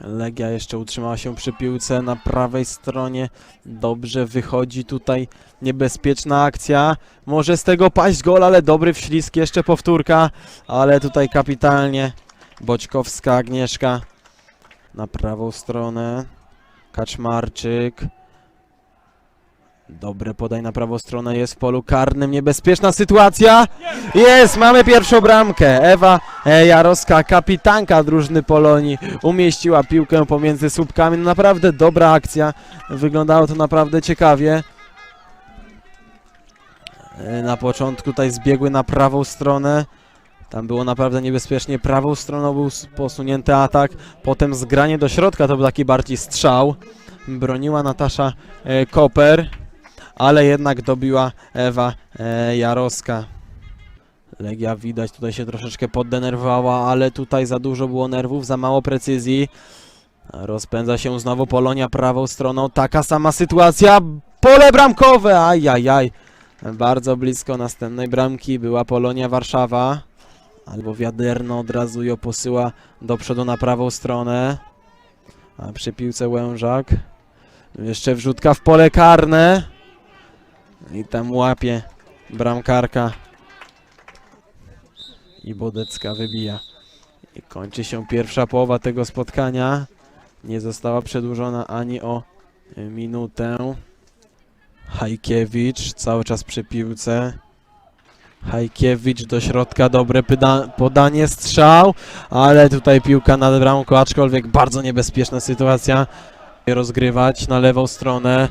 Legia jeszcze utrzymała się przy piłce na prawej stronie. Dobrze wychodzi tutaj niebezpieczna akcja. Może z tego paść gol, ale dobry wślizg, jeszcze powtórka. Ale tutaj kapitalnie Boćkowska Agnieszka na prawą stronę. Kaczmarczyk. Dobre podaj na prawą stronę, jest w polu karnym, niebezpieczna sytuacja. Jest, mamy pierwszą bramkę. Ewa e, Jarowska, kapitanka drużyny Polonii, umieściła piłkę pomiędzy słupkami. No naprawdę dobra akcja, wyglądało to naprawdę ciekawie. E, Na początku tutaj zbiegły na prawą stronę. Tam było naprawdę niebezpiecznie. Prawą stroną był posunięty atak. Potem zgranie do środka to był taki bardziej strzał. Broniła Natasza e, Koper, ale jednak dobiła Ewa e, Jarowska. Legia widać tutaj się troszeczkę poddenerwowała, ale tutaj za dużo było nerwów, za mało precyzji. Rozpędza się znowu Polonia prawą stroną. Taka sama sytuacja. Pole bramkowe! Ajajaj. Bardzo blisko następnej bramki była Polonia Warszawa. Albo Wiaderno od razu ją posyła do przodu na prawą stronę. A przy piłce Łężak. Jeszcze wrzutka w pole karne. I tam łapie bramkarka. I Bodecka wybija. I kończy się pierwsza połowa tego spotkania. Nie została przedłużona ani o y, minutę. Hajkiewicz cały czas przy piłce. Hajkiewicz do środka, dobre podanie, strzał, ale tutaj piłka nad bramką, aczkolwiek bardzo niebezpieczna sytuacja. Rozgrywać na lewą stronę.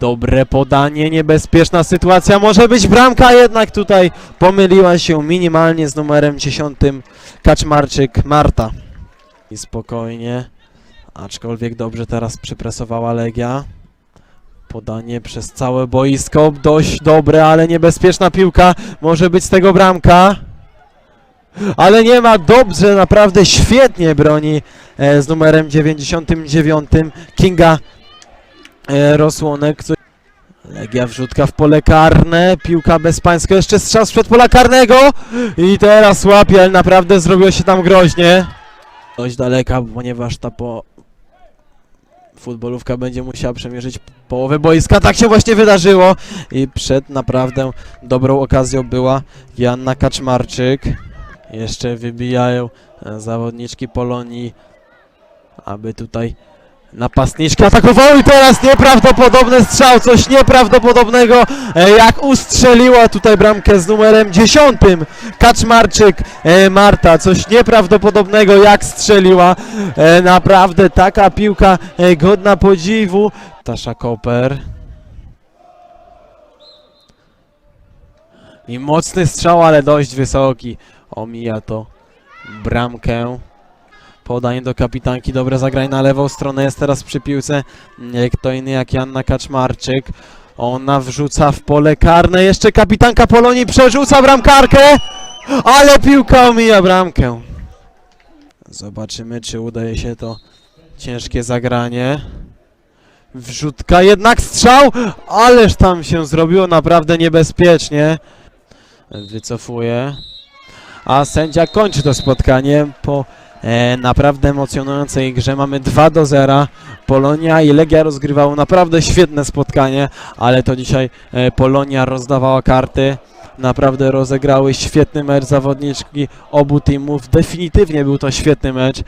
Dobre podanie, niebezpieczna sytuacja, może być bramka, jednak tutaj pomyliła się minimalnie z numerem 10 Kaczmarczyk Marta. I spokojnie, aczkolwiek dobrze teraz przypresowała Legia. Podanie przez całe boisko, dość dobre, ale niebezpieczna piłka, może być z tego bramka. Ale nie ma, dobrze, naprawdę świetnie broni e, z numerem 99 Kinga Rosłonek. Co... Legia wrzutka w pole karne, piłka bezpańska, jeszcze strzał sprzed pola karnego i teraz łapie, ale naprawdę zrobiło się tam groźnie. Dość daleka, ponieważ ta po... futbolówka będzie musiała przemierzyć połowę boiska. Tak się właśnie wydarzyło i przed naprawdę dobrą okazją była Joanna Kaczmarczyk. Jeszcze wybijają e, zawodniczki Polonii, aby tutaj napastniczki i teraz nieprawdopodobny strzał, coś nieprawdopodobnego, e, jak ustrzeliła tutaj bramkę z numerem 10 Kaczmarczyk e, Marta, coś nieprawdopodobnego jak strzeliła, e, naprawdę taka piłka godna podziwu. Tasza Koper. I mocny strzał, ale dość wysoki. Omija to bramkę. Podanie do kapitanki, dobre zagranie na lewą stronę, jest teraz przy piłce kto inny jak Janna Kaczmarczyk. Ona wrzuca w pole karne, jeszcze kapitanka Polonii przerzuca bramkarkę, ale piłka omija bramkę. Zobaczymy, czy udaje się to ciężkie zagranie. Wrzutka, jednak strzał, ależ tam się zrobiło naprawdę niebezpiecznie. Wycofuje. A sędzia kończy to spotkanie po naprawdę emocjonującej grze. Mamy 2 do 0. Polonia i Legia rozgrywało naprawdę świetne spotkanie, ale to dzisiaj e, Polonia rozdawała karty. Naprawdę rozegrały świetny mecz zawodniczki obu teamów. Definitywnie był to świetny mecz.